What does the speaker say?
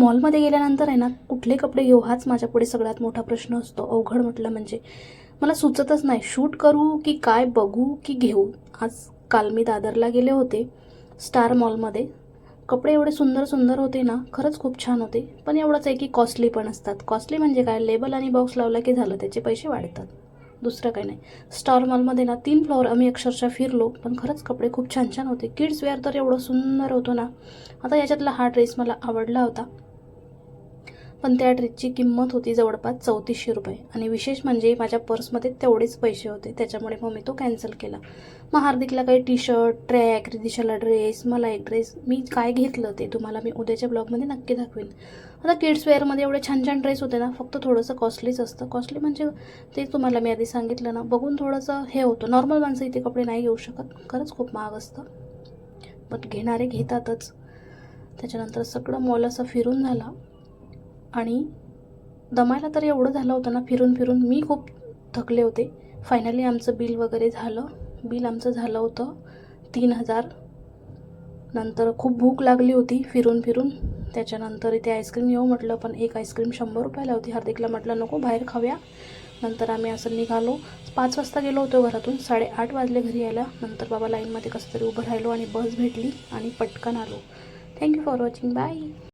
मॉलमध्ये गेल्यानंतर आहे ना कुठले कपडे घेऊ हाच माझ्यापुढे सगळ्यात मोठा प्रश्न असतो. अवघड म्हटलं म्हणजे. मला सुचतच नाही शूट करू की काय बघू की घेऊ. आज काल मी दादरला गेले होते स्टार मॉलमध्ये. कपडे एवढे सुंदर सुंदर होते ना खरंच खूप छान होते. पण एवढंच आहे की कॉस्टली पण असतात. कॉस्टली म्हणजे काय लेबल आणि बॉक्स लावला की झालं त्याचे पैसे वाढतात. दुसरं काही नाही. स्टार मॉलमध्ये ना तीन फ्लोअर आम्ही अक्षरशः फिरलो पण खरंच कपडे खूप छान छान होते. किड्स वेअर तर एवढं सुंदर होतो ना. आता याच्यातला हा ड्रेस मला आवडला होता. पण त्या ड्रेसची किंमत होती जवळपास चौतीसशे रुपये. आणि विशेष म्हणजे माझ्या पर्समध्ये तेवढेच पैसे होते. त्याच्यामुळे मग मी तो कॅन्सल केला. मग हार्दिकला काही टी शर्ट ट्रॅक रिदिशाला ड्रेस मला एक ड्रेस मी काय घेतलं ते तुम्हाला मी उद्याच्या ब्लॉगमध्ये नक्की दाखवेन. आता किड्स वेअरमध्ये एवढे छान छान ड्रेस होते ना फक्त थोडंसं कॉस्टलीच असतं. कॉस्टली म्हणजे ते तुम्हाला मी आधी सांगितलं ना बघून थोडंसं हे होतं. नॉर्मल माणसं इथे कपडे नाही घेऊ शकत. खरंच खूप महाग असतं. पण घेणारे घेतातच. त्याच्यानंतर सगळं मॉल असं फिरून झाला. आणि दमायला तर एवढं झालं होतं ना फिरून फिरून मी खूप थकले होते. फायनली आमचं बिल वगैरे झालं. बिल आमचं झालं होतं तीन हजार. नंतर खूप भूक लागली होती फिरून फिरून. त्याच्यानंतर इथे आईस्क्रीम येऊ म्हटलं पण एक आईस्क्रीम शंभर रुपयाला होती. हार्दिकला म्हटलं नको बाहेर खाऊया. नंतर आम्ही असं निघालो. पाच वाजता गेलो होतो घरातून. साडेआठ वाजले घरी यायला. नंतर बाबा लाईनमध्ये कसं तरी उभं राहिलो आणि बस भेटली आणि पटकन आलो. Thank you for watching bye